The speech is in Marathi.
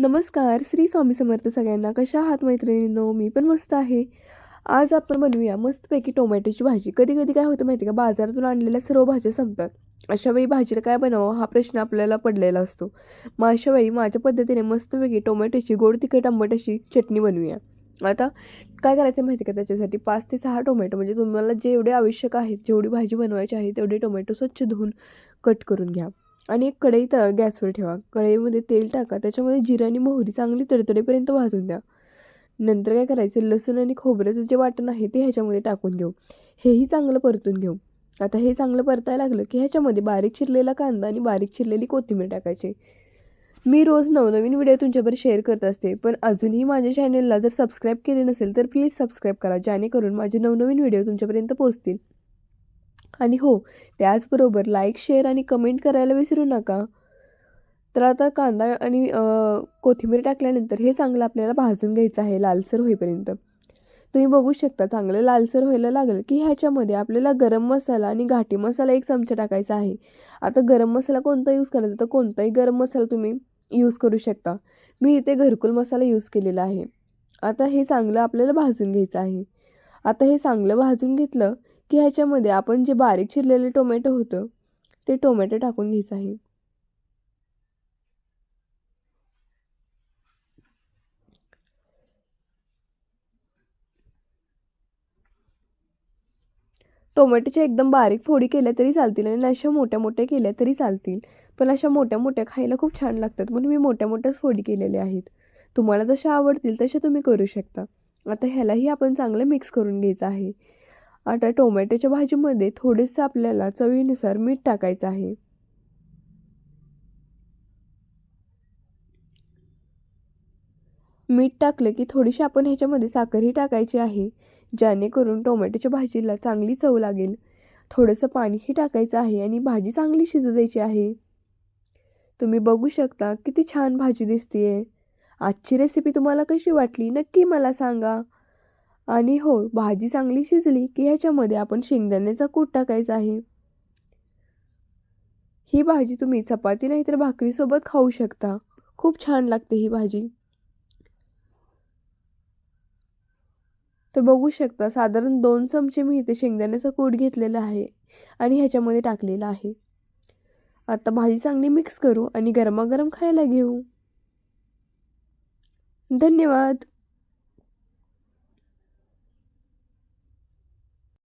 नमस्कार श्री स्वामी समर्थ सगळ्यांना. कशा आहात मैत्रिणींनो? मी पण मस्त आहे. आज आपण बनवूया मस्तपैकी टोमॅटोची भाजी. कधी कधी काय होतं माहिती का? बाजारातून आणलेल्या सर्व भाज्या संपतात. अशा वेळी भाजीला काय बनावं? हा प्रश्न आपल्याला पडलेला असतो. मग अशा वेळी माझ्या पद्धतीने मस्तपैकी टोमॅटोची गोड तिखट आंबट अशी चटणी बनवूया. आता काय करायचं माहिती का? त्याच्यासाठी पाच ते सहा टोमॅटो. म्हणजे तुम्हाला जेवढे आवश्यक आहेत जेवढी भाजी बनवायची आहे तेवढे टोमॅटो स्वच्छ धुवून कट करून घ्या. आणि एक कढई त गॅसवर ठेवा. कढईमध्ये तेल टाका. त्याच्यामध्ये जिरा आणि मोहरी चांगली तडतडेपर्यंत भाजून द्या. नंतर काय करायचं? लसूण आणि खोबऱ्याचं जे वाटण आहे ते ह्याच्यामध्ये टाकून घेऊ. हेही चांगलं परतून घेऊ. आता हे चांगलं परतायला लागलं की ह्याच्यामध्ये बारीक चिरलेला कांदा आणि बारीक चिरलेली कोथिंबीर टाकायची. मी रोज नवनवीन व्हिडिओ तुमच्यावर शेअर करत असते पण अजूनही माझ्या चॅनलला जर सबस्क्राईब केले नसेल तर प्लीज सबस्क्राईब करा जेणेकरून माझे नवनवीन व्हिडिओ तुमच्यापर्यंत पोहोचतील. आणि हो त्याचबरोबर लाईक शेअर आणि कमेंट करायला विसरू नका. तर आता कांदा आणि कोथिंबीर टाकल्यानंतर हे चांगलं आपल्याला भाजून घ्यायचं आहे लालसर होईपर्यंत. तुम्ही बघू शकता चांगलं लालसर व्हायला लागलं की ह्याच्यामध्ये आपल्याला गरम मसाला आणि घाटी मसाला एक चमचा टाकायचा आहे. आता गरम मसाला कोणता यूज करायचा? तर कोणताही गरम मसाला तुम्ही यूज करू शकता. मी इथे घरकुल मसाला यूज केलेला आहे. आता हे चांगलं आपल्याला भाजून घ्यायचं आहे. आता हे चांगलं भाजून घेतलं की ह्याच्यामध्ये आपण जे बारीक चिरलेले टोमॅटो होतं ते टोमॅटो टाकून घ्यायचं आहे. टोमॅटोच्या एकदम बारीक फोडी केल्या तरी चालतील आणि अशा मोठ्या मोठ्या केल्या तरी चालतील. पण अशा मोठ्या मोठ्या खायला खूप छान लागतात म्हणून मी मोठ्या मोठ्याच फोडी केलेल्या आहेत. तुम्हाला जशा आवडतील तशा तुम्ही करू शकता. आता ह्यालाही आपण चांगलं मिक्स करून घ्यायचं आहे. आता टोमॅटोच्या भाजीमध्ये थोडेसे आपल्याला चवीनुसार मीठ टाकायचं आहे. मीठ टाकलं की थोडीशी आपण ह्याच्यामध्ये साखरही टाकायची आहे जेणेकरून टोमॅटोच्या भाजीला चांगली चव लागेल. थोडंसं पाणीही टाकायचं आहे आणि भाजी चांगली शिजू द्यायची आहे. तुम्ही बघू शकता किती छान भाजी दिसते आजची रेसिपी तुम्हाला कशी वाटली नक्की मला सांगा. आणि हो भाजी चांगली शिजली की ह्याच्यामध्ये आपण शेंगदाण्याचा कूट टाकायचा आहे. ही भाजी तुम्ही चपाती नाही तर भाकरीसोबत खाऊ शकता. खूप छान लागते ही भाजी. तर बघू शकता साधारण दोन चमचे मी इथे शेंगदाण्याचा कूट घेतलेला आहे आणि ह्याच्यामध्ये टाकलेला आहे. आता भाजी चांगली मिक्स करू आणि गरमागरम खायला घेऊ. धन्यवाद!